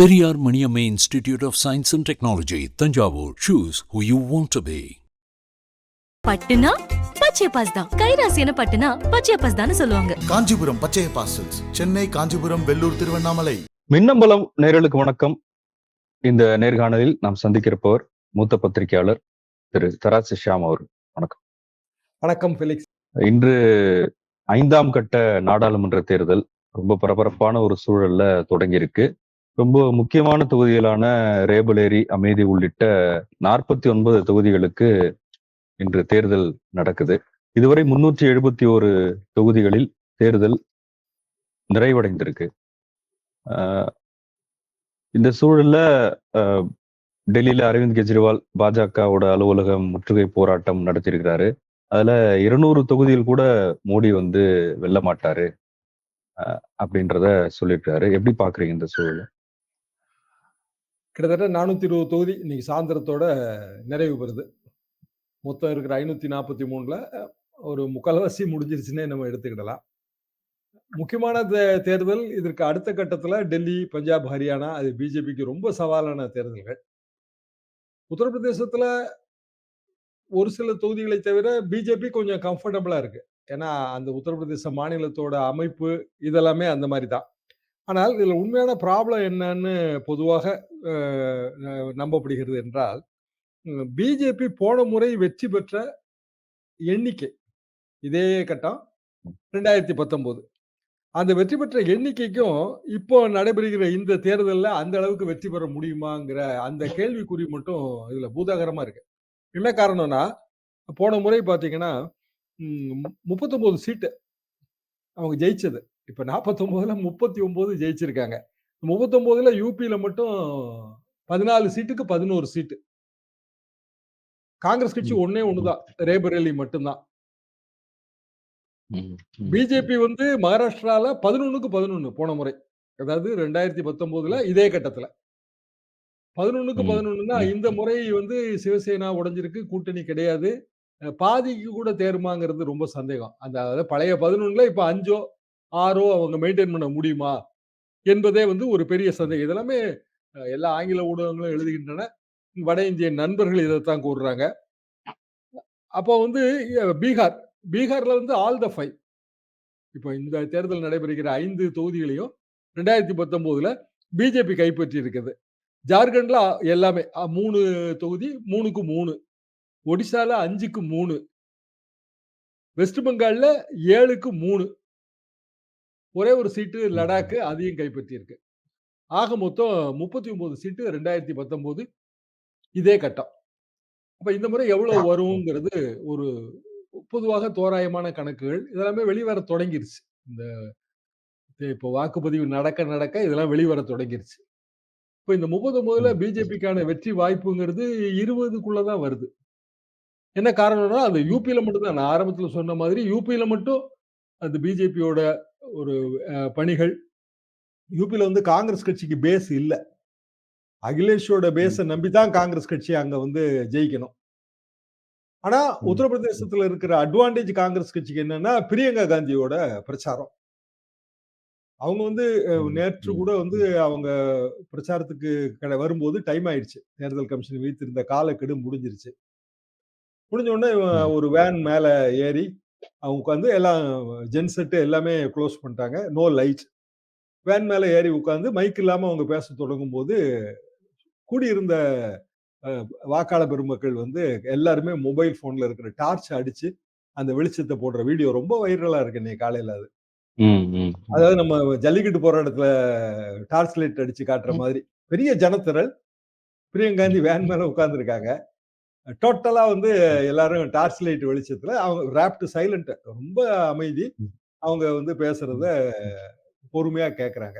Periyar Maniamma Institute of Science and Technology, Tanjavur. Choose who you want to be. பட்டுனா Pachaiyappa's தான். கைராசியான பட்டுனா பச்சையப்பாஸ் தான் சொல்லுவாங்க. காஞ்சிபுரம் பச்சைய பாசல்ஸ். சென்னை காஞ்சிபுரம் வெள்ளூர் திருவண்ணாமலை. மின்னம்பலம் நேயர்களுக்கு வணக்கம். இந்த நேர்காணலில் நாம் சந்திக்கிறப்பவர் மூத்த பத்திரிகையாளர் திரு தராசு ஷியாம் அவர் வணக்கம். ஃபெலிக்ஸ் இன்று ஐந்தாம் கட்ட நாடாளுமன்ற தேர்தல் ரொம்ப பரபரப்பான ஒரு சூழல்ல தொடங்கியிருக்கு. ரொம்ப முக்கியமான தொகுதிகளான ரேபலேரி அமேதி உள்ளிட்ட நாற்பத்தி ஒன்பது தொகுதிகளுக்கு இன்று தேர்தல் நடக்குது. இதுவரை முன்னூற்றி எழுபத்தி ஒரு தொகுதிகளில் தேர்தல் நிறைவடைந்திருக்கு. ஆஹ் இந்த சூழல்ல ஆஹ் டெல்லியில அரவிந்த் கெஜ்ரிவால் பாஜகவோட அலுவலகம் முற்றுகை போராட்டம் நடத்தியிருக்கிறாரு. அதுல இருநூறு தொகுதியில் கூட மோடி வந்து வெல்ல மாட்டாரு ஆஹ் அப்படின்றத சொல்லியிருக்காரு எப்படி பாக்குறீங்க இந்த சூழல்? கிட்டத்தட்ட நானூற்றி இருபது தொகுதி இன்னைக்கு சாயந்தரத்தோட நிறைவு பெறுது. மொத்தம் இருக்கிற ஐநூற்றி நாற்பத்தி மூணில் ஒரு முக்கால்வாசி முடிஞ்சிருச்சுன்னே நம்ம எடுத்துக்கிடலாம். முக்கியமான தே- தேர்தல் இதற்கு அடுத்த கட்டத்தில் டெல்லி பஞ்சாப் ஹரியானா அது பிஜேபிக்கு ரொம்ப சவாலான தேர்தல்கள். உத்தரப்பிரதேசத்தில் ஒரு சில தொகுதிகளை தவிர பிஜேபி கொஞ்சம் கம்ஃபர்டபுளாக இருக்கு. ஏன்னா அந்த உத்தரப்பிரதேச மாநிலத்தோட அமைப்பு இதெல்லாமே அந்த மாதிரி தான். ஆனால் இதில் உண்மையான ப்ராப்ளம் என்னன்னு பொதுவாக நம்பப்படுகிறது என்றால் பிஜேபி போன முறை வெற்றி பெற்ற எண்ணிக்கை. இதே கட்டம் ரெண்டாயிரத்தி பத்தொம்போது. அந்த வெற்றி பெற்ற எண்ணிக்கைக்கும் இப்போ நடைபெறுகிற இந்த தேர்தலில் அந்த அளவுக்கு வெற்றி பெற முடியுமாங்கிற அந்த கேள்விக்குறி மட்டும் இதில் பூதாகரமாக இருக்கு. என்ன காரணம்னா போன முறை பார்த்தீங்கன்னா முப்பத்தொம்போது சீட்டு அவங்க ஜெயிச்சது. இப்ப நாற்பத்தொன்பதுல முப்பத்தி ஒன்பது ஜெயிச்சிருக்காங்க முப்பத்தொன்பதுல யூபியில மட்டும் பதினாலு சீட்டுக்கு பதினோரு சீட்டு. காங்கிரஸ் கட்சி. ஒன்னே ஒண்ணுதான். ரேபரேலி மட்டும்தான். பிஜேபி வந்து மகாராஷ்டிரால பதினொன்னுக்கு பதினொன்னு போன முறை. அதாவது ரெண்டாயிரத்தி பத்தொன்பதுல இதே கட்டத்துல. பதினொன்னுக்கு பதினொன்னுன்னா. இந்த முறை வந்து சிவசேனா உடைஞ்சிருக்கு கூட்டணி கிடையாது. பாதிக்கு கூட தேருமாங்கிறது ரொம்ப சந்தேகம். அந்த அதாவது பழைய பதினொன்னுல இப்ப அஞ்சோ ஆரோ அவங்க மெயின்டைன் பண்ண முடியுமா? என்பதே வந்து ஒரு பெரிய சந்தேகம். இதெல்லாமே எல்லா ஆங்கில ஊடகங்களும் எழுதுகின்றன. வட இந்திய நண்பர்கள் இதைத்தான் கூறுறாங்க. அப்போ வந்து பீகார். பீகார்ல வந்து ஆல் த ஃபைவ் இப்போ இந்த தேர்தல் நடைபெறுகிற ஐந்து தொகுதிகளையும் ரெண்டாயிரத்தி பத்தொன்பதுல பிஜேபி கைப்பற்றி இருக்குது ஜார்க்கண்ட்ல எல்லாமே மூணு தொகுதி மூணுக்கு மூணு. ஒடிசால அஞ்சுக்கு மூணு. வெஸ்ட் பெங்கால்ல ஏழுக்கு மூணு. ஒரே ஒரு சீட்டு லடாக்கு அதையும் கைப்பற்றி இருக்கு ஆக மொத்தம் முப்பத்தி ஒன்பது சீட்டு ரெண்டாயிரத்தி பத்தொன்பது இதே கட்டம். அப்ப இந்த முறை எவ்வளவு வருங்கிறது ஒரு பொதுவாக தோராயமான கணக்குகள். இதெல்லாமே வெளிவர தொடங்கிருச்சு. இந்த இப்போ வாக்குப்பதிவு நடக்க நடக்க இதெல்லாம் வெளிவர தொடங்கிருச்சு. இப்போ இந்த முப்பத்தொன்பதுல பிஜேபிக்கான வெற்றி வாய்ப்புங்கிறது இருபதுக்குள்ளதான் வருது. என்ன காரணம்னா அந்த யூபியில மட்டும் தான் நான் ஆரம்பத்துல சொன்ன மாதிரி யூபியில மட்டும் அந்த பிஜேபியோட ஒரு பணிகள். யூபியில வந்து காங்கிரஸ் கட்சிக்கு பேஸ் இல்ல. அகிலேஷோட பேஸை நம்பி தான் காங்கிரஸ் கட்சி அங்க வந்து ஜெயிக்கணும். ஆனா. உத்தரப்பிரதேசத்துல இருக்கிற அட்வான்டேஜ் காங்கிரஸ் கட்சிக்கு என்னன்னா பிரியங்கா காந்தியோட பிரச்சாரம். அவங்க வந்து நேற்று கூட வந்து அவங்க பிரச்சாரத்துக்கு கட- வரும்போது டைம் ஆயிடுச்சு தேர்தல் கமிஷன் வைத்திருந்த காலக்கெடு முடிஞ்சிருச்சு. முடிஞ்ச உடனே. ஒரு வேன் மேல ஏறி அவங்க உட்காந்து எல்லாம் ஜென் செட்டு எல்லாமே க்ளோஸ் பண்ணிட்டாங்க. No light. வேன் மேல ஏறி உட்காந்து மைக் இல்லாம அவங்க பேச தொடங்கும் போது கூடியிருந்த அஹ், வாக்காளர் பெருமக்கள் வந்து எல்லாருமே மொபைல் போன்ல இருக்கிற டார்ச் அடிச்சு அந்த வெளிச்சத்தை போடுற வீடியோ ரொம்ப வைரலா இருக்கு இன்னைக்கு காலையில அது. அதாவது நம்ம ஜல்லிக்கட்டு போற இடத்துல டார்ச் லைட் அடிச்சு காட்டுற மாதிரி. பெரிய ஜனத்திரள். பிரியங்காந்தி வேன் மேல உட்கார்ந்துருக்காங்க. டோட்டலா வந்து எல்லாரும் டார்ச் லைட் வெளிச்சத்துல அவங்க ராப்டு சைலண்ட் ரொம்ப அமைதி. அவங்க வந்து பேசுறத பொறுமையா கேக்குறாங்க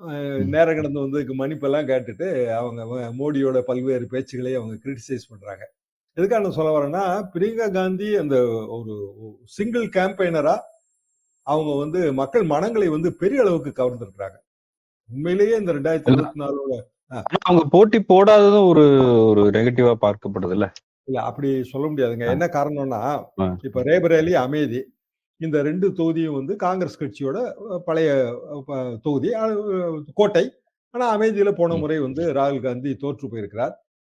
அஹ் ம். நேரம் கடந்து வந்து மன்னிப்பெல்லாம் கேட்டுட்டு அவங்க மோடியோட பல்வேறு பேச்சுகளை அவங்க கிரிட்டிசைஸ் பண்றாங்க எதுக்காக நான் சொல்ல வரேன்னா பிரியங்கா காந்தி அந்த ஒரு சிங்கிள் கேம்பெயினரா அவங்க வந்து மக்கள் மனங்களை வந்து பெரிய அளவுக்கு கவர்ந்திருக்கிறாங்க உண்மையிலேயே இந்த ரெண்டாயிரத்தி. இருபத்தி நாலோட அவங்க போட்டி போடாததும் ஒரு ஒரு நெகட்டிவா பார்க்கப்படுது இல்ல இல்ல அப்படி சொல்ல முடியாதுங்க. என்ன காரணம்னா. இப்ப ரேபரேலி அமைதி இந்த ரெண்டு தொகுதியும் வந்து காங்கிரஸ் கட்சியோட பழைய தொகுதி கோட்டை ஆனா அமேதியில போன. முறை வந்து ராகுல் காந்தி தோற்று போயிருக்கிறார்.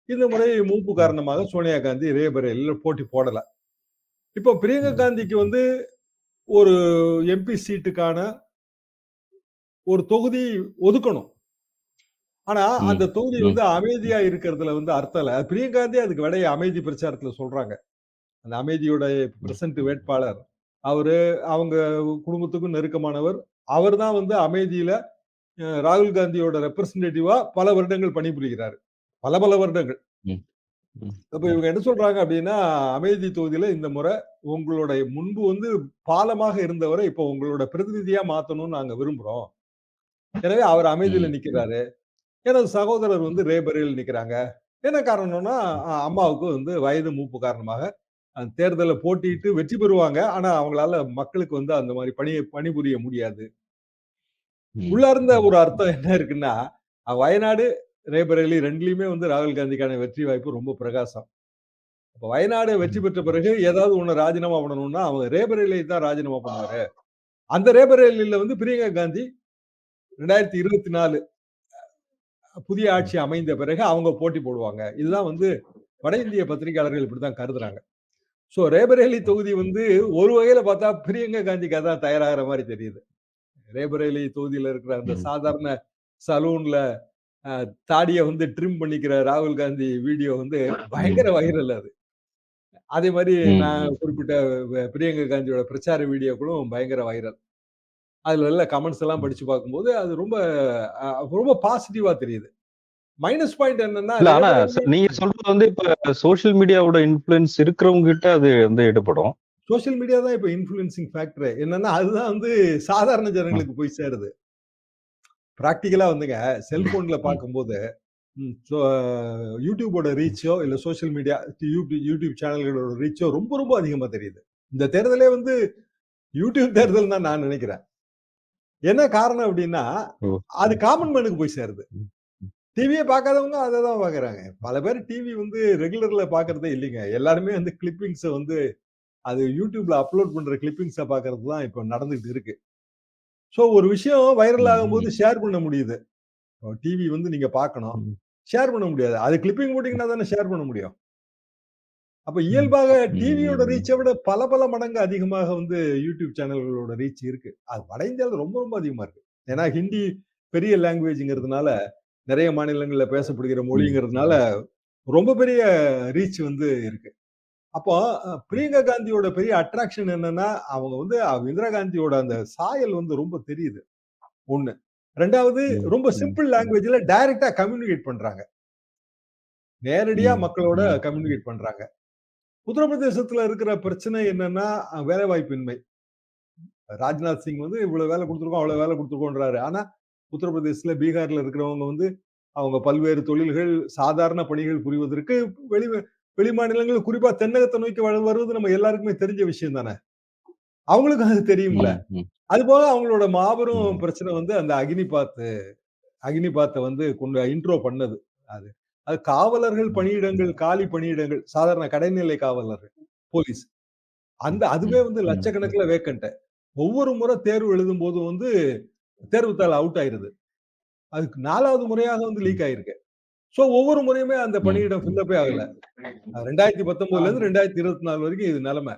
இந்த முறை மூப்பு காரணமாக சோனியா காந்தி ரேபரேலில போட்டி போடல. இப்போ பிரியங்கா. காந்திக்கு வந்து ஒரு எம்பி சீட்டுக்கான ஒரு தொகுதி ஒதுக்கணும். ஆனா. அந்த தொகுதி. வந்து அமைதியா இருக்கிறதுல வந்து அர்த்தம் இல்ல. பிரியங்கா காந்தி அதுக்கு விடைய அமைதி பிரச்சாரத்துல சொல்றாங்க. அந்த அமைதியோட பிரசன்ட் வேட்பாளர். அவரு அவங்க குடும்பத்துக்கும் நெருக்கமானவர். அவர் தான் வந்து அமைதியில ராகுல் காந்தியோட ரெப்ரசன்டேட்டிவா பல வருடங்கள் பணிபுரிகிறாரு. பல பல வருடங்கள். அப்ப இவங்க என்ன சொல்றாங்க அப்டின்னா, அமைதி தொகுதியில இந்த முறை உங்களுடைய முன்பு வந்து பாலமாக இருந்தவர இப்ப உங்களோட பிரதிநிதியா மாத்தணும்னு நாங்க விரும்புறோம். எனவே அவர் அமைதியில. நிக்கிறாரு. எனது சகோதரர் வந்து ரேபரேல் நிக்கிறாங்க. என்ன காரணம்னா, அம்மாவுக்கு வந்து வயது மூப்பு காரணமாக தேர்தல்ல போட்டியிட்டு வெற்றி பெறுவாங்க. ஆனா, அவங்களால மக்களுக்கு வந்து அந்த மாரி பணிய பணிபுரிய முடியாது. உள்ளார்ந்த. ஒரு அர்த்தம் என்ன இருக்குன்னா, வயநாடு, ரேபரேலி 2லயுமே வந்து ராகுல் காந்திக்கான வெற்றி வாய்ப்பு ரொம்ப பிரகாசம். அப்ப வயநாடு வெற்றி. பெற்ற பிறகு ஏதாவது ஒண்ணு ராஜினாமா பண்ணணும்னா, அவங்க ரேபரேலிய தான் ராஜினாமா பண்ணுவாரு. அந்த ரேபரேலில வந்து பிரியங்கா காந்தி 2024 புதிய. ஆட்சி அமைந்த பிறகு அவங்க போட்டி போடுவாங்க. இதுதான் வந்து வட இந்திய பத்திரிகையாளர்கள் இப்படித்தான் கருதுறாங்க. சோ ரேபரேலி தொகுதி வந்து ஒரு வகையில பார்த்தா பிரியங்கா காந்திக்கு அதான் தயாராகிற மாரி தெரியுது. ரேபரேலி தொகுதியில இருக்கிற அந்த. சாதாரண சலூன்ல தாடிய வந்து ட்ரிம் பண்ணிக்கிற ராகுல் காந்தி வீடியோ வந்து பயங்கர. வைரல் அது. அதே மாரி ம். நான். குறிப்பிட்ட பிரியங்கா காந்தியோட பிரச்சார வீடியோக்களும் பயங்கர வைரல். அதுல உள்ள கமெண்ட்ஸ் எல்லாம். படிச்சு பார்க்கும்போது, அது ரொம்ப ரொம்ப பாசிட்டிவா தெரியுது. மைனஸ் பாயிண்ட் என்னன்னா, ஆனா, நீங்க சொல்றது வந்து இப்ப சோசியல் மீடியாவோட இன்ஃப்ளூயன்ஸ் இருக்கிறவங்க கிட்ட அது வந்து எடுபடும். சோசியல் மீடியா தான் இப்ப இன்ஃப்ளூயன்சிங் ஃபேக்டரே. என்னன்னா, அதுதான் வந்து சாதாரண. ஜனங்களுக்கு போய் சேருது. பிராக்டிகலா வந்துங்க செல்போன்ல. பார்க்கும்போது, யூடியூபோட. ரீச்சோ, இல்ல சோசியல் மீடியா யூடியூப் யூடியூப் சேனல்களோட ரீச்சோ ரொம்ப ரொம்ப அதிகமா தெரியுது. இந்த தேர்தலே வந்து யூடியூப் தேர்தல் தான் நான் நினைக்கிறேன். என்ன காரணம் அப்டின்னா, ஓ! அது. காமன் மேனுக்கு போய் சேருது. டிவியே பார்க்காதவங்க அத தான் பார்க்குறாங்க. பல பேர் டிவி வந்து ரெகுலர்ல பார்க்கிறதே இல்லைங்க. எல்லாருமே வந்து கிளிப்பிங்ஸ வந்து அது யூடியூப்ல அப்லோட் பண்ற கிளிப்பிங்ஸ பார்க்கிறது தான் இப்ப நடந்துட்டு இருக்கு. சோ ஒரு விஷயம் வைரல். ஆகும்போது. ஷேர் பண்ண முடியுது. டிவி வந்து நீங்க பார்க்கணும். ஷேர் பண்ண முடியாது. அது கிளிப்பிங் போட்டீங்கன்னா தானே ஷேர் பண்ண முடியும். அப்ப. இயல்பாக டிவியோட. ரீச்ச விட பல பல மடங்கு அதிகமாக வந்து யூடியூப் சேனல்களோட ரீச் இருக்கு. அது வட இந்தியால ரொம்ப ரொம்ப அதிகமா இருக்கு. ஏன்னா ஹிந்தி பெரிய லாங்குவேஜ்ங்கிறதுனால, நெறைய மாநிலங்கள்ல பேசப்படுகிற. மொழிங்கிறதுனால, ரொம்ப பெரிய ரீச் வந்து இருக்கு. அப்போ. பிரியங்கா காந்தியோட பெரிய அட்ராக்ஷன் என்னன்னா, அவங்க வந்து இந்திரா காந்தியோட அந்த சாயல் வந்து ரொம்ப தெரியுது. 1. 2வது ம். ரொம்ப. சிம்பிள் லாங்குவேஜ்ல டைரக்ட்டா கம்யூனிகேட் பண்றாங்க. நேரடியா. மக்களோட. கம்யூனிகேட் பண்றாங்க. உத்தரப்பிரதேசத்துல இருக்கிற பிரச்சனை என்னன்னா, வேலைவாய்ப்பின்மை. ராஜ்நாத் சிங் வந்து இவ்வளவு வேலை குடுத்துருக்கோம், அவ்வளவு வேலை குடுத்துருக்கோன்றாரு. ஆனா, உத்தரப்பிரதேசத்துல, பீகார்ல இருக்கிறவங்க வந்து அவங்க பல்வேறு தொழில்கள், சாதாரண பணிகள் புரிவதற்கு வெளி வெளி மாநிலங்கள் குறிப்பா தென்னகத்த நோக்கி வருவது நம்ம எல்லாருக்குமே தெரிஞ்ச விஷயம் தானே. அவங்களுக்கும் அது தெரியும்ல. ம். அதுபோக அவங்களோட மாபெரும். பிரச்சனை வந்து அந்த அக்னிபாத் அக்னிபாத்த வந்து கொண்டு இன்ட்ரோ பண்ணது. அது அது காவலர்கள். பணியிடங்கள், காலி பணியிடங்கள், சாதாரண கடைநிலை காவலர்கள், போலீஸ். அந்த. அதுவே. வந்து. லட்சக்கணக்குல வேக்கன்ட். ஒவ்வொரு முறை தேர்வு எழுதும்போதும் வந்து தேர்வுத்தாள் அவுட் ஆயிருது. அதுக்கு 4வது முறையாக வந்து. லீக் ஆயிருக்கு. சோ ஒவ்வொரு முறையுமே அந்த. பணியிடம். ஃபில்லப்பே ஆகல. 2019ல இருந்து 2024 வரைக்கும் இது நிலைமை.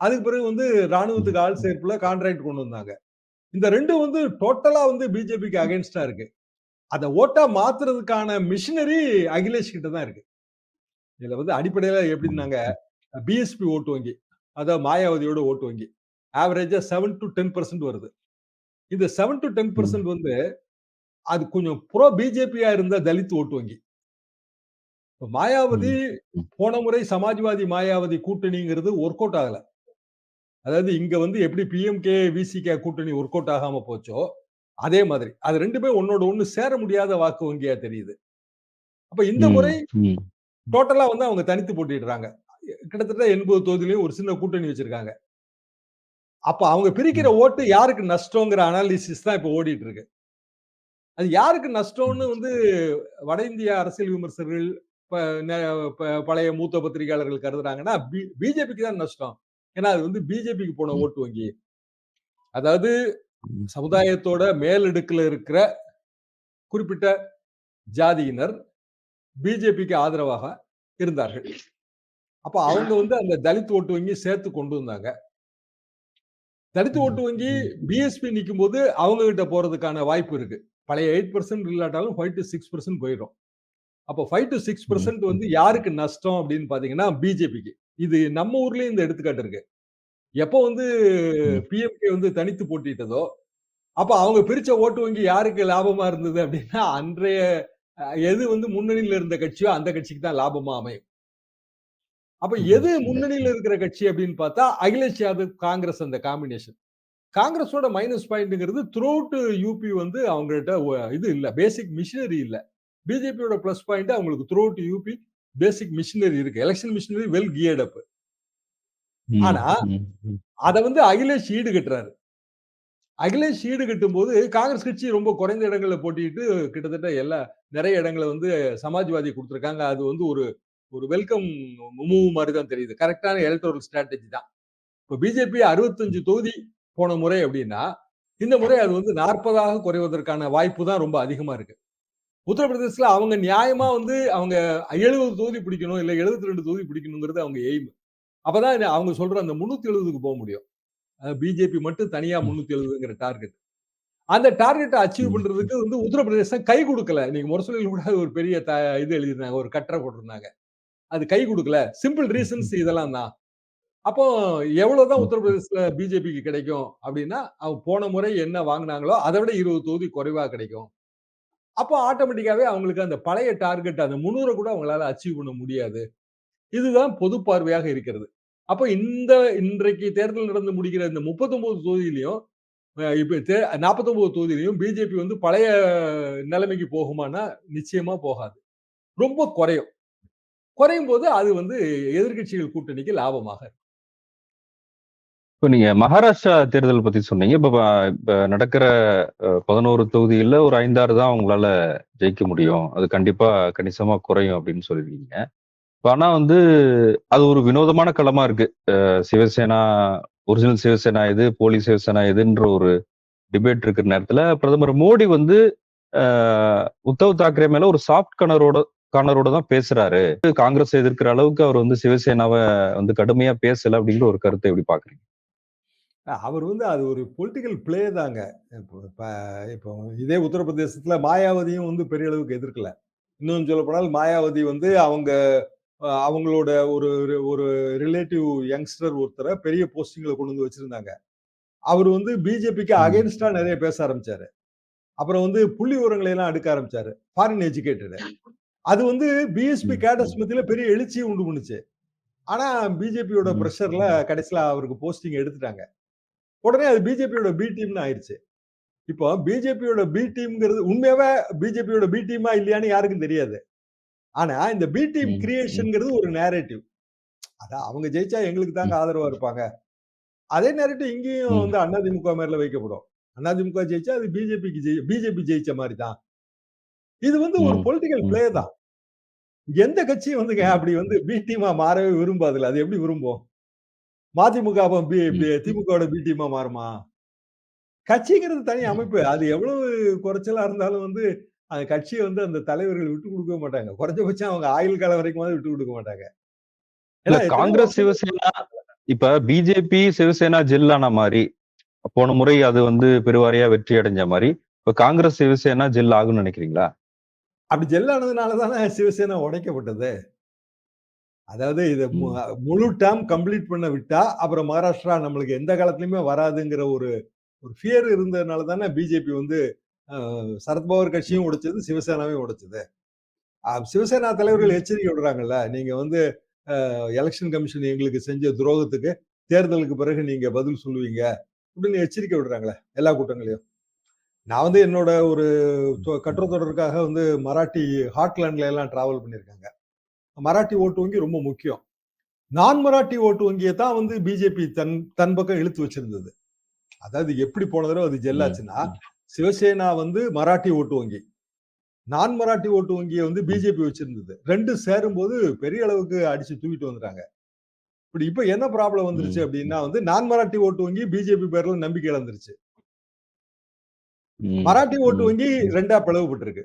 அதுக்கு பிறகு வந்து. ராணுவத்துக்கு ஆள். சேர்ப்புல கான்ட்ராக்ட் கொண்டு வந்தாங்க. இந்த 2ம் வந்து டோட்டலா வந்து பிஜேபிக்கு அகைன்ஸ்டா இருக்கு. அத ஓட்டா மாத்துறதுக்கான மிஷினரி அகிலேஷ் கிட்ட தான் இருக்கு. இதுல வந்து அடிப்படையில. எப்படின்னாங்க, பிஎஸ்பி ஓட்டு வங்கி. அதாவது மாயாவதியோட ஓட்டு வங்கி. ஆவரேஜா 7-10% வருது. இந்த 7-10% ம். வந்து அது கொஞ்சம் ப்ரோ பிஜேபியா இருந்த தலித் ஓட்டு வங்கி. மாயாவதி. போன முறை சமாஜ்வாதி, மாயாவதி கூட்டணிங்கிறது ஒர்க் அவுட் ஆகல. அதாவது இங்க வந்து எப்படி பிஎம்கே, விசிகே கூட்டணி ஒர்க் அவுட் ஆகாம போச்சோ, அதே மாதிரி. அது 2மே ஒண்ணோட ஒண்ணு சேர முடியாத வாக்கு வங்கியா தெரியுது. அப்ப இந்த முறை. டோட்டலா வந்து அவங்க தனித்து போட்டியிடுறாங்க. கிட்டத்தட்ட 80 தொகுதியிலயும் ஒரு சின்ன கூட்டணி வச்சிருக்காங்க. அப்ப அவங்க பிரிக்கிற. ஓட்டு யாருக்கு நஷ்டங்கிற அனாலிசிஸ் தான் இப்ப ஓடிட்டு இருக்கு. அது யாருக்கு நஷ்டம்னு. வந்து வட இந்திய அரசியல் விமர்சகர்கள், பழைய மூத்த பத்திரிகையாளர்கள் கருதுறாங்கன்னா, பிஜேபிக்கு தான் நஷ்டம். ஏன்னா அது வந்து பிஜேபிக்கு போன. ஓட்டு வங்கி. அதாவது. சமுதாயத்தோட மேலடுக்குல இருக்கிற குறிப்பிட்ட ஜாதியினர் பிஜேபிக்கு ஆதரவாக இருந்தார்கள். அப்ப அவங்க வந்து அந்த தலித் ஓட்டு வங்கி சேர்த்து கொண்டு வந்தாங்க. தலித் ஓட்டு வங்கி பிஎஸ்பி நிற்கும் போது அவங்க கிட்ட போறதுக்கான வாய்ப்பு இருக்கு. பழைய எயிட் பர்சன்ட் இல்லாட்டாலும் ஃபைவ் டு சிக்ஸ் பர்சன்ட் போயிடும். அப்போ ஃபைவ் டு சிக்ஸ் பர்சன்ட் வந்து யாருக்கு நஷ்டம் அப்படின்னு பாத்தீங்கன்னா பிஜேபிக்கு இது நம்ம ஊர்லயும் இந்த எடுத்துக்காட்டு இருக்கு. எப்போ வந்து பிஎம்கே வந்து தனித்து போட்டிட்டதோ அப்ப அவங்க பிரிச்ச ஓட்டு வங்கி யாருக்கு லாபமா இருந்தது அப்படின்னா அன்றைய எது வந்து முன்னணியில இருந்த கட்சியோ அந்த கட்சிக்கு தான் லாபமா அமையும். அப்ப எது முன்னணியில இருக்கிற கட்சி அப்படின்னு பார்த்தா அகிலேஷ் யாதவ் காங்கிரஸ் அந்த காம்பினேஷன் காங்கிரஸோட மைனஸ் பாயிண்ட்ங்கிறது த்ரூ யூபி வந்து அவங்கள்ட்ட இது இல்ல பேசிக் மிஷினரி இல்ல. பிஜேபியோட ப்ளஸ் பாயிண்ட் அவங்களுக்கு த்ரூ யூபி பேசிக் மிஷினரி இருக்கு. Election machinery well geared up ஆனா. அதை வந்து அகிலேஷ் ஈடு கட்டுறாரு. அகிலேஷ் ஈடு கட்டும் போது காங்கிரஸ் கட்சி ரொம்ப குறைந்த இடங்கள்ல போட்டிட்டு கிட்டத்தட்ட எல்லா நிறைய இடங்களை வந்து சமாஜ்வாதி கொடுத்துருக்காங்க. அது வந்து ஒரு ஒரு வெல்கம் மூவ் மாதிரி தான் தெரியுது. கரெக்டான எலக்டோரல் ஸ்ட்ராட்டஜி தான். இப்போ பிஜேபி அறுபத்தஞ்சு தொகுதி போன முறை அப்படின்னா இந்த முறை அது வந்து நாற்பதாக குறைவதற்கான வாய்ப்பு தான் ரொம்ப அதிகமா இருக்கு. உத்தரப்பிரதேசத்துல அவங்க நியாயமா வந்து அவங்க எழுபது தொகுதி பிடிக்கணும் இல்ல எழுபத்தி ரெண்டு தொகுதி பிடிக்கணுங்கிறது அவங்க எய்ம். அப்பதான் அவங்க சொல்ற அந்த முன்னூத்தி எழுபதுக்கு போக முடியும். பிஜேபி மட்டும் தனியா முன்னூத்தி எழுபதுங்கிற டார்கெட். அந்த டார்கெட்டை அச்சீவ். பண்றதுக்கு வந்து உத்தரப்பிரதேசம் கை கொடுக்கல. நீங்க முரசொலியில் கூட ஒரு பெரிய த- இது எழுதிருந்தாங்க ஒரு கட்டுரை போட்டிருந்தாங்க. அது கை கொடுக்கல. சிம்பிள் ரீசன்ஸ் இதெல்லாம் தான். அப்போ எவ்வளவுதான் உத்தரப்பிரதேசத்துல பிஜேபிக்கு கிடைக்கும் அப்படின்னா அவங்க போன முறை என்ன வாங்கினாங்களோ அதை விட இருபது தொகுதி குறைவா கிடைக்கும். அப்போ ஆட்டோமேட்டிக்காவே அவங்களுக்கு அந்த பழைய டார்கெட் அந்த முன்னூறு கூட அவங்களால அச்சீவ் பண்ண முடியாது. இதுதான் பொது பார்வையாக இருக்கிறது. அப்போ இந்த இன்றைக்கு தேர்தல் நடந்து முடிக்கிற இந்த 39 தொகுதியிலையும் அஹ் இப்ப தே 49 தொகுதியிலையும் பிஜேபி வந்து பழைய நிலைமைக்கு போகுமானா நிச்சயமா போகாது. ரொம்ப குறையும். குறையும் போது அது வந்து எதிர்க்கட்சிகள் கூட்டணிக்கு லாபமாக இருக்கும். இப்ப நீங்க மகாராஷ்டிரா தேர்தல் பத்தி சொன்னீங்க. இப்ப இப்ப நடக்கிற பதினோரு தொகுதியில ஒரு ஐந்தாறு தான் உங்களால ஜெயிக்க முடியும். அது கண்டிப்பா கணிசமா குறையும் அப்படின்னு சொல்லிருக்கீங்க ஆனா வந்து அது ஒரு வினோதமான களமா இருக்கு. சிவசேனா ஒரிஜினல் சிவசேனா எது போலி சிவசேனா எதுன்ற ஒரு டிபேட் இருக்கிற நேரத்துல பிரதமர் மோடி வந்து உத்தவ் தாக்கரே மேல ஒரு சாஃப்ட் கனரோட கார்னரோட தான் பேசுறாரு. காங்கிரஸ் எதிர்க்கிற அளவுக்கு அவர் வந்து சிவசேனாவை வந்து கடுமையா பேசல அப்படிங்கிற ஒரு கருத்தை எப்படி பாக்குறீங்க? அவர் வந்து அது ஒரு பொலிட்டிக்கல் பிளே தாங்க. இப்போ இப்போ இதே உத்தரப்பிரதேசத்துல மாயாவதியும் வந்து பெரிய அளவுக்கு எதிர்க்கல. இன்னும் சொல்ல போனால் மாயாவதி வந்து அவங்க அவங்களோட ஒரு ஒரு ரிலேட்டிவ் யங்ஸ்டர் ஒருத்தரை பெரிய போஸ்டிங்ல கொண்டு வந்து வச்சிருந்தாங்க. அவர் வந்து பிஜேபிக்கு. அகைன்ஸ்டா நிறைய பேச ஆரம்பிச்சாரு. அப்புறம் வந்து புள்ளி உரங்களை எல்லாம் அடுக்க ஆரம்பிச்சாரு. ஃபாரின் எஜுகேட்டடு அது வந்து பிஎஸ்பி ம். கேடர்ஸ் மத்தியில பெரிய எழுச்சியை உண்டு பண்ணுச்சு. ஆனா பிஜேபியோட. ப்ரெஷர்ல கடைசியில அவருக்கு போஸ்டிங் எடுத்துட்டாங்க. உடனே அது பிஜேபியோட பி டீம்னு ஆயிருச்சு. இப்போ பிஜேபியோட பி டீம்ங்கிறது உண்மையாவே பிஜேபியோட பி டீமா இல்லையான்னு யாருக்கும் தெரியாது. ஆனா இந்த பி டீம். கிரியேஷன்ங்கிறது ஒரு நேரேட்டிவ் அதான் அவங்க ஜெயிச்சா எங்களுக்கு தாங்க ஆதரவா இருப்பாங்க. அதே நேரேட்டிவ் இங்கேயும். வந்து அதிமுக மேல வைக்கப்படும். அதிமுக ஜெயிச்சா அது பிஜேபிக்கு ஜெயி பிஜேபி ஜெயிச்ச மாதிரி தான். இது வந்து ஒரு. பொலிட்டிக்கல். பிளே தான். எந்த கட்சியும் வந்துங்க அப்படி வந்து பி டீமா மாறவே விரும்பாதுல்ல. அது எப்படி விரும்பும்? மதிமுக அப்ப பி- திமுகவோட பி டீமா மாறுமா? கட்சிங்கிறது தனி அமைப்பு. அது எவ்வளவு குறைச்சலா இருந்தாலும் வந்து அந்த கட்சியை வந்து அந்த தலைவர்கள் விட்டு கொடுக்க மாட்டாங்க. குறைஞ்சபட்சம் அவங்க ஆயுள் காலம் வரைக்கும் விட்டு கொடுக்க மாட்டாங்க. காங்கிரஸ் சிவசேனா இப்ப பிஜேபி சிவசேனா ஜெல்லான மாதிரி போன முறை அது வந்து பெருவாரியா வெற்றி அடைஞ்ச மாதிரி இப்ப காங்கிரஸ் சிவசேனா ஜெல் ஆகும்னு நினைக்கிறீங்களா? அப்படி ஜெல்லானதுனால தானே சிவசேனா உடைக்கப்பட்டது. அதாவது இதை. முழு டேர்ம் கம்ப்ளீட் பண்ண விட்டா அப்புறம் மகாராஷ்டிரா நம்மளுக்கு எந்த காலத்துலயுமே வராதுங்கிற ஒரு ஒரு ஃபியர் இருந்ததுனால தானே பிஜேபி வந்து சரத்பவார் கட்சியும் உடைச்சது சிவசேனாவையும் உடைச்சது. சிவசேனா தலைவர்கள் எச்சரிக்கை விடுறாங்கல்ல நீங்க வந்து எலெக்ஷன் கமிஷன் எங்களுக்கு செஞ்ச துரோகத்துக்கு தேர்தலுக்கு பிறகு நீங்க பதில் சொல்லுவீங்க அப்படின்னு எச்சரிக்கை விடுறாங்களே எல்லா கூட்டங்களையும். நான் வந்து என்னோட ஒரு தொ- கட்டுரை தொடருக்காக வந்து மராட்டி ஹாட்லேண்ட்ல எல்லாம் டிராவல் பண்ணியிருக்காங்க. மராட்டி ஓட்டு வங்கி ரொம்ப முக்கியம். நான் மராட்டி ஓட்டு வங்கியை தான் வந்து பிஜேபி தன் தன் பக்கம் இழுத்து வச்சிருந்தது. அதாவது எப்படி போன தடவை அது ஜெல்லாச்சுன்னா சிவசேனா வந்து மராட்டி ஓட்டு வங்கி. நான் மராட்டி ஓட்டு வங்கியை வந்து பிஜேபி வச்சிருந்தது. ரெண்டு சேரும்போது பெரிய அளவுக்கு அடிச்சு தூக்கிட்டு வந்துட்டாங்க. இப்படி இப்ப என்ன ப்ராப்ளம் வந்துருச்சு. அப்படின்னா வந்து நான் மராட்டி ஓட்டு வங்கி பிஜேபி பேர்ல நம்பிக்கை இழந்துருச்சு. மராட்டி ஓட்டு. வங்கி ரெண்டா பிளவுபட்டிருக்கு.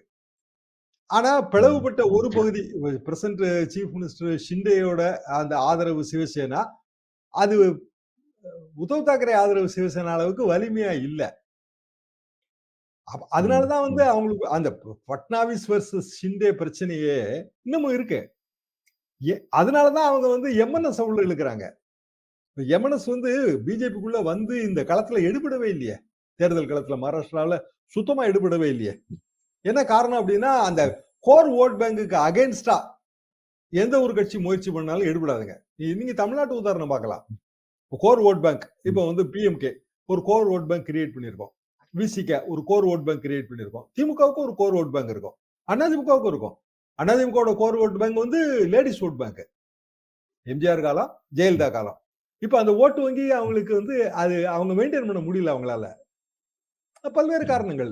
ஆனா பிளவுபட்ட ஒரு பகுதி பிரசன்ட் சீஃப் மினிஸ்டர் ஷிண்டேயோட அந்த ஆதரவு சிவசேனா அது உத்தவ் தாக்கரே ஆதரவு சிவசேனா அளவுக்கு வலிமையா இல்ல. அதனாலதான் வந்து அவங்களுக்கு அந்த பட்னாவிஸ் வர்சஸ் ஷிண்டே பிரச்சனையே இன்னமும் இருக்கு. அதனாலதான் அவங்க வந்து எம்என்எஸ் உள்ள இழுக்கிறாங்க. எம்என்எஸ் வந்து பிஜேபிக்குள்ள வந்து இந்த களத்துல எடுபடவே இல்லையே. தேர்தல் களத்துல மகாராஷ்டிரால சுத்தமா எடுபடவே இல்லையே. என்ன காரணம் அப்படின்னா அந்த கோர் ஓட் பேங்குக்கு அகைன்ஸ்டா எந்த ஒரு கட்சி முயற்சி பண்ணாலும் எடுபடாதுங்க. நீங்க தமிழ்நாட்டு உதாரணம் பார்க்கலாம். கோர் ஓட் பேங்க் இப்போ வந்து பிஎம்கே ஒரு கோர் ஓட் பேங்க் கிரியேட் பண்ணியிருக்கோம். விசிக ஒரு கோர் ஓட் பேங்க் கிரியேட் பண்ணியிருக்கோம் திமுகவுக்கு ஒரு கோர் ஓட் பேங்க் இருக்கும். அதிமுகவுக்கு இருக்கும். அதிமுகவோட கோர் ஓட் பேங்க் வந்து லேடிஸ் ஓட் பேங்க் எம்ஜிஆர் காலம் ஜெயலலிதா காலம். இப்போ அந்த ஓட்டு வங்கி அவங்களுக்கு வந்து அது அவங்க மெயின்டைன் பண்ண முடியல அவங்களால. பல்வேறு காரணங்கள்.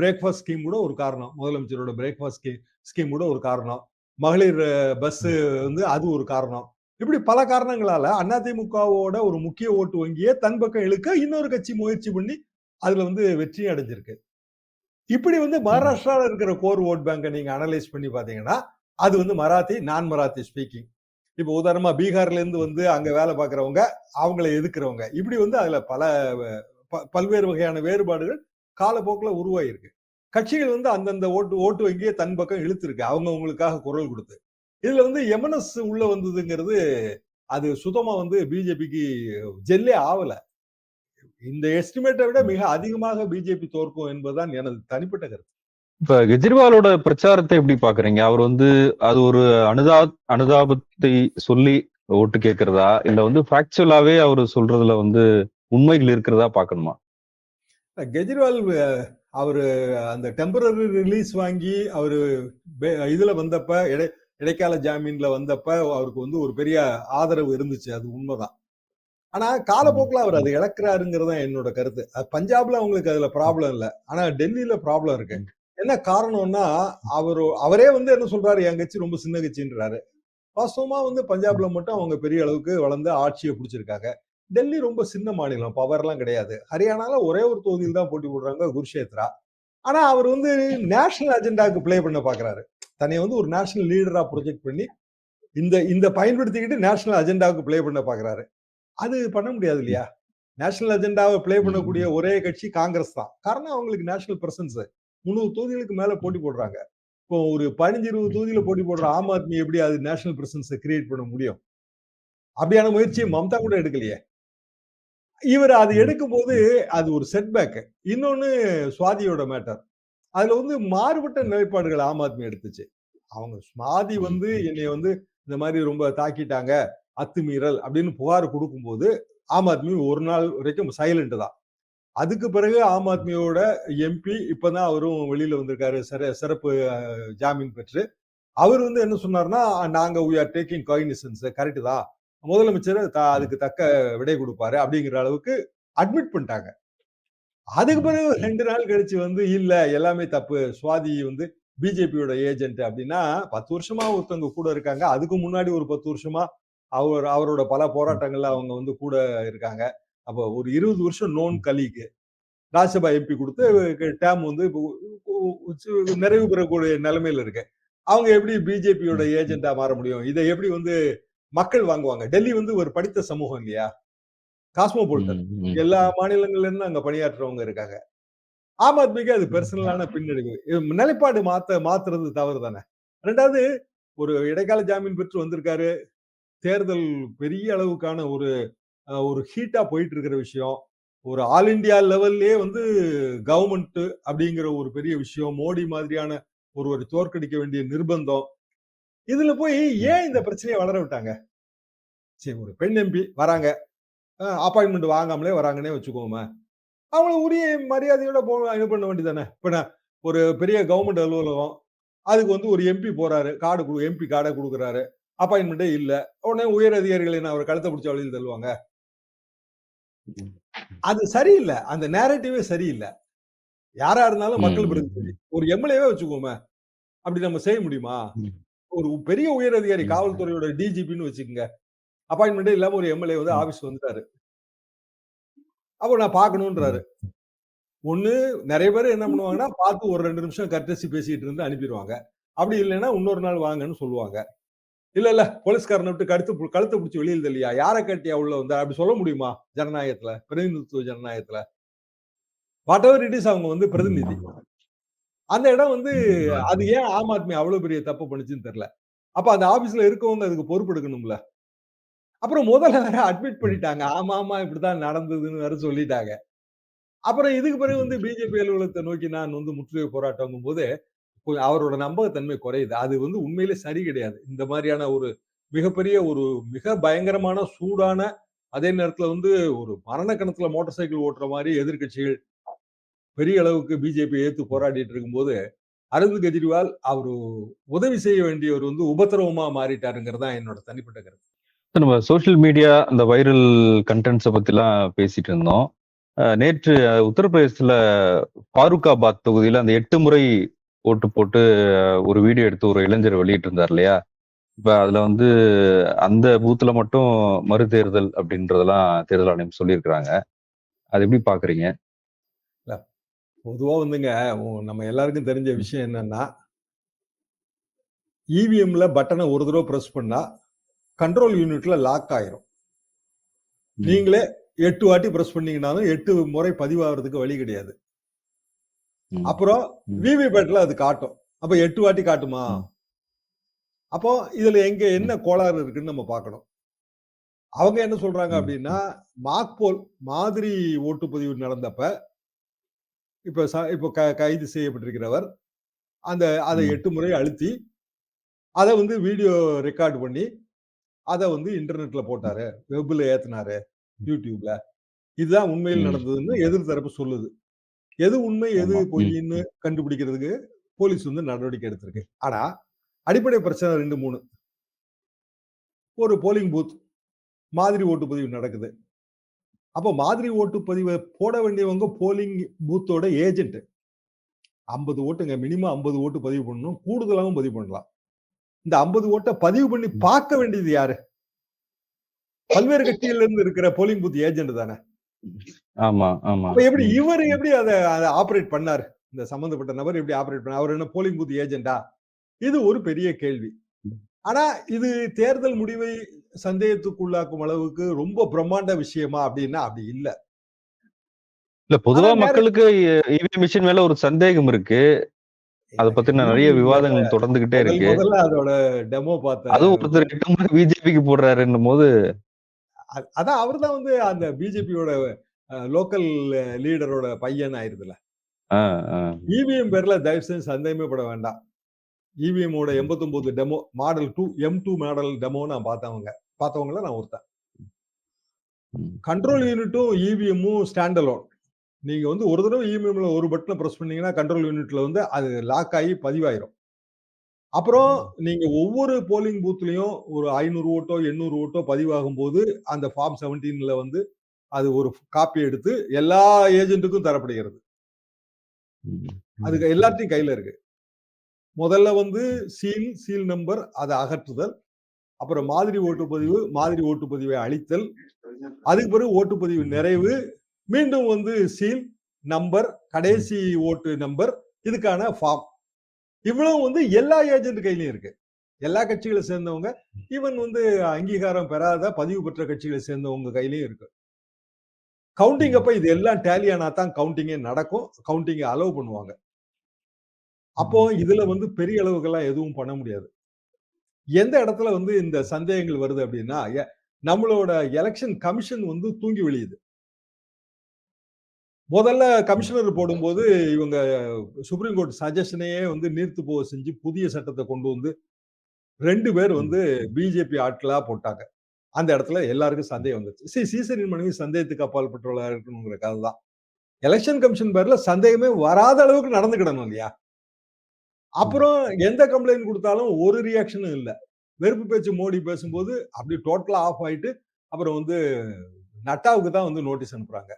பிரேக்ஃபாஸ்ட் ஸ்கீம் கூட ஒரு காரணம். முதலமைச்சரோட பிரேக்ஃபாஸ்ட் ஸ்கீம் ஸ்கீம் கூட ஒரு காரணம். மகளிர் பஸ் வந்து அது ஒரு காரணம். இப்படி பல காரணங்களால அதிமுகவோட ஒரு முக்கிய ஓட்டு வங்கியை தன் பக்கம் இழுக்க இன்னொரு கட்சி முயற்சி பண்ணி அதுல வந்து வெற்றி அடைஞ்சிருக்கு. இப்படி வந்து மகாராஷ்டிரால இருக்கிற கோர் ஓட் பேங்கை நீங்க அனலைஸ் பண்ணி பாத்தீங்கன்னா அது வந்து மராத்தி நான் மராத்தி ஸ்பீக்கிங். இப்போ உதாரணமா பீகார்ல இருந்து வந்து அங்க வேலை பார்க்கறவங்க அவங்கள எதிர்க்கிறவங்க. இப்படி வந்து அதுல பல பல்வேறு வகையான வேறுபாடுகள் காலப்போக்குல உருவாயிருக்கு. கட்சிகள் வந்து அந்தந்த ஓட்டு ஓட்டு வங்கியை தன் பக்கம் இழுத்துருக்கு. அவங்க அவங்களுக்காக குரல் கொடுத்து. இதுல வந்து எம்என்எஸ் உள்ள வந்ததுங்கிறது அது சுத்தமா வந்து பிஜேபிக்கு ஜெல்லே ஆவல. இந்த எஸ்டிமேட்டை விட மிக அதிகமாக பிஜேபி தோற்கும் என்பதுதான் எனது தனிப்பட்ட கருத்து. இப்ப கெஜ்ரிவாலோட பிரச்சாரத்தை எப்படி பாக்குறீங்க? அவர் வந்து அது ஒரு அனுதா அனுதாபத்தை சொல்லி ஓட்டு கேட்கறதா இல்ல வந்து ஃபேக்சுவலாவே அவர் சொல்றதுல வந்து உண்மைகள் இருக்கிறதா பார்க்கணுமா கெஜ்ரிவால் அவரு அந்த டெம்பரரி ரிலீஸ் வாங்கி அவரு இதுல வந்தப்ப இடை இடைக்கால ஜாமீன்ல வந்தப்ப அவருக்கு வந்து ஒரு பெரிய ஆதரவு இருந்துச்சு. அது உண்மைதான். ஆனா காலப்போக்கில் அவர் அதை இழக்கிறாருங்கிறது தான் என்னோட கருத்து. அது பஞ்சாப்ல அவங்களுக்கு அதுல ப்ராப்ளம் இல்லை. ஆனா டெல்லியில ப்ராப்ளம் இருக்கு. என்ன காரணம்னா அவரு அவரே வந்து என்ன சொல்றாரு? என் கட்சி ரொம்ப சின்ன கட்சின்றாரு. வாஸ்தவமா வந்து பஞ்சாப்ல மட்டும் அவங்க பெரிய அளவுக்கு வளர்ந்து ஆட்சியை பிடிச்சிருக்காங்க. டெல்லி ரொம்ப சின்ன மாநிலம். பவர்லாம் கிடையாது. ஹரியானால ஒரே ஒரு தொகுதியில் தான் போட்டி போடுறாங்க குருஷேத்ரா. ஆனா அவர் வந்து நேஷனல் அஜெண்டாவுக்கு ப்ளே பண்ண பாக்குறாரு. தன்னை வந்து ஒரு நேஷனல் லீடரா ப்ரொஜெக்ட் பண்ணி இந்த இந்த பயன்படுத்திக்கிட்டு நேஷனல் அஜெண்டாவுக்கு ப்ளே பண்ண பாக்குறாரு. அது பண்ண முடியாது இல்லையா? நேஷனல் அஜெண்டாவை ப்ளே பண்ணக்கூடிய ஒரே கட்சி காங்கிரஸ் தான். காரணம் அவங்களுக்கு நேஷனல் பிரசன்ஸ். முந்நூறு தொகுதிகளுக்கு மேல போட்டி போடுறாங்க. இப்போ ஒரு பதினஞ்சு இருபது தொகுதியில போட்டி போடுற ஆம் ஆத்மி எப்படி அது நேஷனல் பிரசன்ஸை கிரியேட் பண்ண முடியும்? அப்படியான முயற்சியை மம்தா கூட எடுக்கலையே. இவர் அது எடுக்கும் போது அது ஒரு செட்பேக் இன்னொன்னு சுவாதியோட மேட்டர் அதுல வந்து மாறுபட்ட நிலைப்பாடுகள் ஆம் ஆத்மி எடுத்துச்சு. அவங்க சுவாதி வந்து என்னை வந்து இந்த மாதிரி ரொம்ப தாக்கிட்டாங்க. அத்துமீறல் அப்படின்னு புகார் கொடுக்கும்போது ஆம் ஆத்மி ஒரு நாள் வரைக்கும் சைலண்ட் தான். அதுக்கு பிறகு ஆம் ஆத்மியோட எம்பி இப்பதான் அவரும் வெளியில வந்திருக்காரு. சிற சிறப்பு ஜாமீன் பெற்று அவர் வந்து என்ன சொன்னார்னா நாங்க we are taking cognisance correct தான். முதலமைச்சர் அதுக்கு தக்க விடை கொடுப்பாரு. அப்படிங்கிற அளவுக்கு அட்மிட் பண்ணிட்டாங்க. அதுக்கு பிறகு ரெண்டு நாள் கழிச்சு வந்து இல்ல எல்லாமே தப்பு. சுவாதி வந்து பிஜேபியோட ஏஜென்ட் அப்படின்னா பத்து வருஷமா ஒருத்தவங்க கூட இருக்காங்க. அதுக்கு முன்னாடி ஒரு பத்து வருஷமா அவர் அவரோட பல போராட்டங்கள்ல அவங்க வந்து கூட இருக்காங்க. அப்போ ஒரு இருபது வருஷம் நோன் கலீக்கு. ராஜ்யசபா எம்பி கொடுத்து டேம் வந்து இப்போ நிறைவு பெறக்கூடிய நிலைமையில இருக்கு. அவங்க எப்படி பிஜேபியோட ஏஜென்டா மாற முடியும்? இதை எப்படி வந்து மக்கள் வாங்குவாங்க? டெல்லி வந்து ஒரு படித்த சமூகம் இல்லையா? காஸ்மோபோலிட்டன். எல்லா மாநிலங்கள்ல இருந்து அங்க பணியாற்றுறவங்க இருக்காங்க. ஆம் ஆத்மிக்கு அது பெர்சனலான பின்னடைவு. நிலைப்பாடு மாத்த மாத்துறது தவறு தானே. ரெண்டாவது ஒரு இடைக்கால ஜாமீன் பெற்று வந்திருக்காரு. தேர்தல் பெரிய அளவுக்கான ஒரு ஒரு ஹீட்டா போயிட்டு இருக்கிற விஷயம். ஒரு ஆல் இந்தியா லெவல்லே வந்து கவர்மெண்ட் அப்படிங்கிற ஒரு பெரிய விஷயம். மோடி மாதிரியான ஒருவர் தோற்கடிக்க வேண்டிய நிர்பந்தம். இதுல போய் ஏன் இந்த பிரச்சனையை வளர விட்டாங்க? சரி ஒரு பெண் எம்பி வராங்க. அப்பாயின்மெண்ட் வாங்காமலே வராங்கன்னே வச்சுக்கோங்க அவங்கள உரிய மரியாதையோட போ இது பண்ண வேண்டியதானே இப்ப ஒரு பெரிய கவர்மெண்ட் அலுவலகம் அதுக்கு வந்து ஒரு எம்பி போறாரு. கார்டு கொடு எம்பி கார்டை கொடுக்குறாரு. அப்பாயின்மெண்ட்டே இல்ல. உடனே உயர் அதிகாரிகள் என்ன அவர் கழுத்தை பிடிச்ச வழியில் தள்ளுவாங்க. அது சரியில்லை. அந்த நேரட்டிவே சரியில்லை. யாரா இருந்தாலும் மக்கள். பிரதிநிதி. ஒரு எம்எல்ஏவே வச்சுக்கோமே. அப்படி நம்ம செய்ய முடியுமா. ஒரு பெரிய உயர் அதிகாரி. காவல்துறையோட டிஜிபின்னு வச்சுக்கோங்க. அப்பாயின்மெண்டே இல்லாம ஒரு எம்எல்ஏ வந்து. ஆபீஸ் வந்துட்டாரு. அப்போ நான் பார்க்கணுன்றாரு ஒண்ணு நெறைய பேர் என்ன பண்ணுவாங்கன்னா, பார்த்து ஒரு 2 நிமிஷம் கர்ட்டசி பேசிட்டு இருந்து அனுப்பிருவாங்க. அப்படி இல்லைன்னா, இன்னொரு நாள் வாங்கன்னு சொல்லுவாங்க. இல்ல, இல்ல போலீஸ்காரன விட்டு கழுத்து கழுத்த புடிச்சு வெளியில தள்ளியா? யார கேட்டியா உள்ள வந்த? அப்படி சொல்ல முடியுமா? ஜனநாயகத்துல, பிரதிநிதித்துவ ஜனநாயகத்துல. வாட் எவர் இட் இஸ் அவங்க வந்து பிரதிநிதி. அந்த இடம் வந்து அது ஏன் ஆம் ஆத்மி அவ்வளவு பெரிய தப்பு பண்ணுச்சுன்னு தெரியல. அப்ப அந்த ஆபீஸ்ல இருக்கவங்க அதுக்கு பொறுப்பு எடுக்கணும்ல. அப்புறம் முதல்ல வேற அட்மிட் பண்ணிட்டாங்க. ஆமா, ஆமா இப்படித்தான் நடந்ததுன்னு வேற சொல்லிட்டாங்க. அப்புறம் இதுக்கு பிறகு வந்து பிஜேபி அலுவலகத்த நோக்கி நான் வந்து முற்றுகை போராட்டங்கும்போது, கொ அவரோட நம்பகத்தன்மை குறையுது. அது வந்து உண்மையிலே சரி கிடையாது. இந்த மாதிரியான ஒரு மிகப்பெரிய ஒரு மிக பயங்கரமான சூடான, அதே நேரத்துல வந்து ஒரு மரண கணத்துல மோட்டார் சைக்கிள் ஓட்டுற மாதிரி எதிர்க்கட்சிகள் பெரிய அளவுக்கு பிஜேபி ஏற்று போராடிட்டு இருக்கும்போது, அரவிந்த் கெஜ்ரிவால் அவரு உதவி செய்ய வேண்டியவர் வந்து உபத்திரவமா மாறிட்டாருங்கிறது தான் என்னோட தனிப்பட்ட கருத்து. நம்ம சோசியல் மீடியா அந்த வைரல் கண்டென்ட்ஸை பத்திலாம் பேசிட்டு இருந்தோம். நேற்று உத்தரப்பிரதேசத்துல ஃபாரூக்காபாத் தொகுதியில அந்த எட்டு முறை ஓட்டு போட்டு ஒரு வீடியோ எடுத்து ஒரு இளைஞர் வெளியிட்டிருந்தார் இல்லையா? இப்ப அதுல வந்து அந்த பூத்ல மட்டும் மறுதேர்தல் அப்படின்றதெல்லாம் தேர்தல் ஆணையம் சொல்லியிருக்கிறாங்க. அத எப்படி பார்க்குறீங்க? இல்ல. பொதுவா வந்துங்க நம்ம எல்லாருக்கும் தெரிஞ்ச விஷயம் என்னன்னா இவிஎம்ல பட்டன ஒரு தடவ பிரஸ் பண்ணா, கண்ட்ரோல் யூனிட்ல லாக் ஆயிரும். நீங்களே 8 வாட்டி பிரஸ் பண்ணீங்கனாலும் 8 முறை பதிவாகுறதுக்கு வழி கிடையாது. அப்புறம் ம். விவிபேட்ல அது காட்டும். அப்ப 8 வாட்டி காட்டுமா? அப்போ இதுல எங்க. என்ன கோளாறு இருக்குன்னு நம்ம பார்க்கணும். அவங்க என்ன சொல்றாங்க. அப்படின்னா, மாக் போல் மாதிரி ஓட்டுப்பதிவு நடந்தப்ப, இப்ப இப்ப க கைது செய்யப்பட்டிருக்கிறவர், அந்த அத. 8 முறை அழுத்தி, அத வந்து வீடியோ ரெக்கார்ட் பண்ணி, அத வந்து இன்டர்நெட்ல போட்டாரு. வெப்ல ஏத்துனாரு. YouTubeல. இதுதான் உண்மையில். நடந்ததுன்னு எதிர் தரப்பு சொல்லுது. எது உண்மை, எது. பொய்ன்னு கண்டுபிடிக்கிறதுக்கு போலீஸ் வந்து நடவடிக்கை எடுத்திருக்கு. ஆனா, அடிப்படை பிரச்சனை 2, 3. ஒரு போலிங் பூத் மாதிரி ஓட்டுப்பதிவு நடக்குது. அப்ப மாதிரி ஓட்டுப்பதிவ போட வேண்டியவங்க போலிங் பூத்தோட ஏஜென்ட். 50 ஓட்டுங்க. மினிமம் 50 ஓட்டு பதிவு பண்ணணும். கூடுதலாவும் பதிவு பண்ணலாம். இந்த 50 ஓட்ட பதிவு பண்ணி. பார்க்க வேண்டியது யாரு? பல்வேறு கட்சிகள்ல இருந்து இருக்கிற போலிங் பூத் ஏஜென்ட் தானே. ஆமா, ஆமா. எப்படி. இவரு எப்படி அத அத ஆப்பரேட் பண்ணாரு? இந்த சம்பந்தப்பட்ட நபர் எப்படி ஆப்பரேட் பண்ணாரு? அவர் என்ன போலிங் பூத் ஏஜென்ட்டா? இது ஒரு பெரிய கேள்வி. ஆனா, இது தேர்தல் முடிவை சந்தேகத்துக்குள்ளாக்கும் அளவுக்கு ரொம்ப பிரம்மாண்ட விஷயமா அப்படின்னா, அப்படி இல்ல. இல்ல பொதுவா மக்களுக்கு இவிஎம் மிஷின் மேல ஒரு சந்தேகம் இருக்கு. அத பத்தின நெறைய விவாதங்கள் தொடர்ந்துகிட்டே இருக்கு. அதோட டெமோ பார்த்த அதுவும் ஒருத்தர் 8 முறை பிஜேபிக்கு போடுறாருன்னும்போது அ அதான் அவரு தான் வந்து அந்த பிஜேபியோட லோக்கல் லீடரோட பையன் ஆயிருதுல்ல. ஆ, ஆ. இவிஎம் பேர்ல தயவு செஞ்சு சந்தேகமே பட வேண்டாம். இவிஎம்மோட 89 demo model 2 M two model demo நான் பார்த்தவங்க. பார்த்தவங்கல நான் ஒருத்தன். கண்ட்ரோல் யூனிட்டும், இவிஎம்மும் ஸ்டாண்ட் அலோன். நீங்க வந்து ஒரு தடவ இவிஎம்ல ஒரு பட்டன பிரஸ் பண்ணீங்கன்னா, கண்ட்ரோல் யூனிட்ல வந்து அது லாக் ஆகி பதிவாயிரும். அப்புறம். நீங்க ஒவ்வொரு போலிங் பூத்லயும் ஒரு 500 ஓட்டோ, 800 ஓட்டோ பதிவாகும்போது, அந்த ஃபார்ம் 17ல வந்து அது ஒரு காப்பி எடுத்து எல்லா ஏஜென்ட்டுக்கும் தரப்படுகிறது. ம். அது ம். எல்லார்ட்டயும் கையில இருக்கு. முதல்ல வந்து சீல், சீல் நம்பர் அத அகற்றுதல். அப்புறம் மாதிரி ஓட்டுப்பதிவு, மாதிரி ஓட்டுப்பதிவை அழித்தல். அதுக்கு பிறகு ஓட்டுப்பதிவு நிறைவு. மீண்டும் வந்து சீல், நம்பர். கடைசி ஓட்டு நம்பர், இதுக்கான ஃபார்ம். இவ்வளவும் வந்து எல்லா ஏஜென்ட் கையிலயும் இருக்கு. எல்லா கட்சிகள சேர்ந்தவங்க, ஈவன் வந்து அங்கீகாரம் பெறாத பதிவு பெற்ற கட்சிகள சேர்ந்தவங்க கையிலயும் இருக்கு. கவுண்டிங். அப்ப இது எல்லாம் டேலி ஆனா தான் கவுண்டிங்கே நடக்கும். கவுண்டிங் அலோவ் பண்ணுவாங்க. அப்போ. இதுல வந்து பெரிய அளவுக்கெல்லாம் எதுவும் பண்ண முடியாது. எந்த இடத்துல வந்து இந்த சந்தேகங்கள் வருது அப்படின்னா, நம்மளோட எலக்ஷன் கமிஷன் வந்து தூங்கி விழியுது. முதல்ல. கமிஷனர் போடும்போது, இவங்க சுப்ரீம் கோர்ட் சஜஷனையே வந்து நீர்த்து போக செஞ்சு, புதிய சட்டத்த கொண்டு வந்து 2 பேர். வந்து பிஜேபி ஆட்களா போட்டாங்க. அந்த இடத்துல எல்லாருக்கும் சந்தேகம் வந்துருச்சு. சி சீசரின் மனைவி சந்தேகத்துக்கு அப்பாற்பட்டவளா இருக்கணுங்கிற கதை தான். எலக்ஷன் கமிஷன் பேர்ல சந்தேகமே வராத அளவுக்கு நடந்துக்கிடணும் இல்லையா? அப்புறம் எந்த கம்ப்ளைண்ட் குடுத்தாலும் ஒரு ரியாக்ஷனும் இல்ல. வெறுப்பு பேச்சு மோடி பேசும்போது, அப்படியே டோட்டலா ஆஃப் ஆயிட்டு, அப்புறம் வந்து நட்டாவுக்கு தான் வந்து நோட்டீஸ் அனுப்புறாங்க.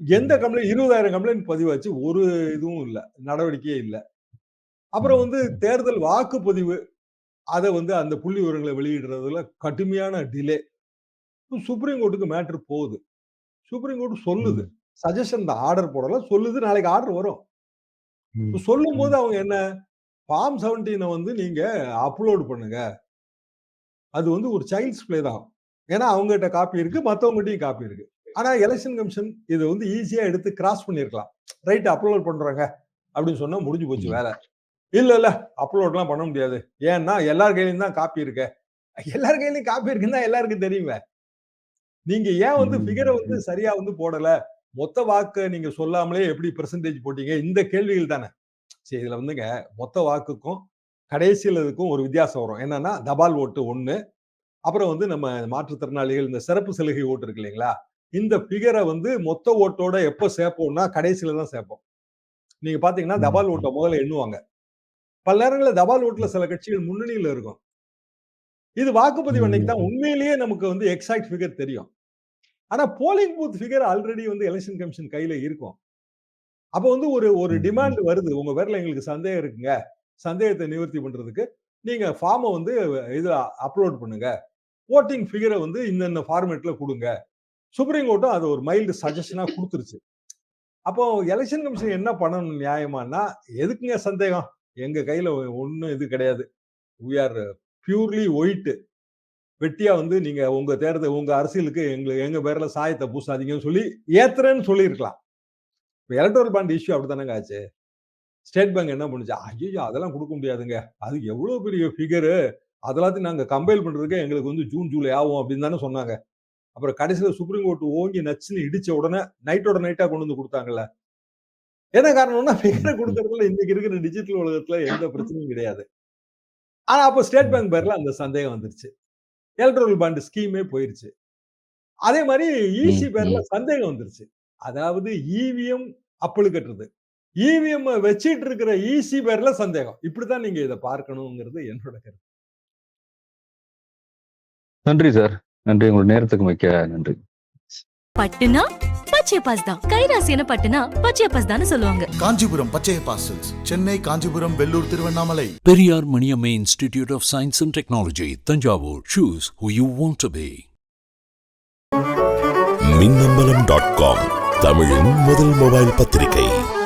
எந்த. கம்ப்ளைண்ட் 20,000 கம்ப்ளைண்ட் பதிவாச்சு. ஒரு இதுவும் இல்ல. நடவடிக்கையே இல்ல. அப்புறம். வந்து தேர்தல் வாக்குப்பதிவு, அத வந்து அந்த புள்ளி விவரங்கள வெளியிடுறதுல கடுமையான டிலே. சுப்ரீம் கோர்ட்டுக்கு மேட்டர் போகுது. சுப்ரீம் கோர்ட் சொல்லுது. சஜஷன் தான் ஆர்டர் போடல சொல்லுது நாளைக்கு ஆர்டர் வரும் ம். இப்ப சொல்லும்போது அவங்க என்ன ஃபார்ம் செவன்டீனை வந்து நீங்க அப்லோட் பண்ணுங்க அது வந்து ஒரு சைல்ட்ஸ் பிளே தான் ஏன்னா அவங்ககிட்ட காப்பி இருக்கு மத்தவங்ககிட்டயும் காப்பி இருக்கு ஆனா எலெக்ஷன் கமிஷன் இதை வந்து ஈஸியா எடுத்து கிராஸ் பண்ணிருக்கலாம் ரைட் அப்லோட் பண்றாங்க. அப்படின்னு சொன்னா முடிஞ்சு போச்சு. வேலை. இல்ல இல்ல அப்லோட்லாம் பண்ண முடியாது. ஏன்னா எல்லார் கையிலயும் தான் காப்பி இருக்கு. எல்லார் கையிலயும் காப்பி இருக்குன்னு தான் எல்லாருக்கும் தெரியுமே நீங்க ஏன் வந்து. ஃபிகரை வந்து சரியா வந்து போடல? மொத்த வாக்கு நீங்க சொல்லாமலே எப்படி பெர்சன்டேஜ் போட்டீங்க? இந்த கேள்விகள் தானே. சரி இதுல வந்துங்க மொத்த வாக்குக்கும் கடைசியில் இதுக்கும் ஒரு வித்தியாசம் வரும். என்னன்னா தபால் ஓட்டு ஒண்ணு. அப்புறம் வந்து நம்ம மாற்றுத்திறனாளிகள் இந்த சிறப்பு சலுகை ஓட்டு இருக்கு இல்லைங்களா? இந்த ஃபிகரை வந்து மொத்த ஓட்டோட எப்ப சேர்ப்போம்னா கடைசியில தான் சேர்ப்போம் நீங்க பாத்தீங்கன்னா. தபால் ஓட்டை முதல்ல எண்ணுவாங்க. பல நேரங்களில் தபால் ஓட்டுல சில கட்சிகள் முன்னணியில இருக்கும். இது வாக்குப்பதிவு அன்னைக்கு தான். உண்மையிலேயே நமக்கு வந்து எக்ஸாக்ட் ஃபிகர் தெரியும். ஆனா போலிங் பூத் ஃபிகர் ஆல்ரெடி வந்து எலெக்ஷன் கமிஷன் கையில இருக்கும். அப்ப வந்து ஒரு ஒரு. டிமாண்ட் வருது. உங்க பேர்ல எங்களுக்கு சந்தேகம் இருக்குங்க. சந்தேகத்தை நிவர்த்தி பண்றதுக்கு நீங்க ஃபார்மை வந்து இது அப்லோட் பண்ணுங்க. ஓட்டிங் ஃபிகரை வந்து இந்தந்த ஃபார்மேட்ல கொடுங்க. சுப்ரீம் கோர்ட்டும் அது ஒரு மைல்டு சஜஷனா கொடுத்துருச்சு. அப்போ எலெக்ஷன் கமிஷன் என்ன பண்ணணும் நியாயமானா எதுக்குங்க சந்தேகம்? எங்க கையில ஒன்றும் இது கிடையாது. We பியூர்லி ஒயிட் வெட்டியா வந்து நீங்க உங்க தேர்தல் உங்க அரசியலுக்கு எங்களுக்கு எங்க பேர்ல சாயத்தை பூசாதீங்கன்னு சொல்லி ஏத்துறேன்னு சொல்லியிருக்கலாம். இப்போ எலக்ட்ரல் பாண்ட் இஷ்யூ அப்படித்தானங்க ஆச்சு? ஸ்டேட் பேங்க் என்ன பண்ணுச்சு? ஐயோ அதெல்லாம் கொடுக்க முடியாதுங்க. அது எவ்வளோ பெரிய ஃபிகரு அதெல்லாத்தையும் நாங்கள் கம்பைல் பண்ணுறதுக்கு எங்களுக்கு வந்து ஜூன் ஜூலை ஆகும் அப்படின்னு தானே சொன்னாங்க. அப்புறம் கடைசியில் சுப்ரீம் கோர்ட் ஓங்கி நச்சுன்னு இடிச்ச உடனே நைட்டோட நைட்டா கொண்டு வந்து கொடுத்தாங்கல்ல. என்ன காரணம்னா ஃபிகரை கொடுக்கறதுல இன்னைக்கு இருக்கிற டிஜிட்டல் உலகத்துல எந்த பிரச்சனையும் கிடையாது. ஆனா அப்போ ஸ்டேட் பேங்க் பேர்ல அந்த சந்தேகம் வந்துருச்சு. எலக்ட்ரல் பாண்ட் ஸ்கீமே போயிருச்சு. அதே மாதிரி ஈசி ம், பேர்ல. சந்தேகம் வந்துருச்சு. அதாவது இவிஎம் அப்பளு கட்டுறது. இவிஎம் வச்சிட்டு இருக்கிற ஈசி பேர்ல சந்தேகம். இப்படித்தான் நீங்க இதை பார்க்கணுங்கிறது என்னோட கருத்து. நன்றி சார். நன்றி. உங்களோட நேரத்துக்கு மிக்க நன்றி. பட்டுனா பச்சையப்பாஸ் தான். கைராசியான பட்டுனா பச்சையப்பாஸ் தானே சொல்லுவாங்க. Kanchipuram Pachaiyappa silks Chennai Kanchipuram Vellore Tiruvannamalai. Periyar Maniamma Institute of Science and Technology, Tanjavur. Choose who you want to be. Minnambalam dot com தமிழின் முதல் மொபைல் பத்திரிகை.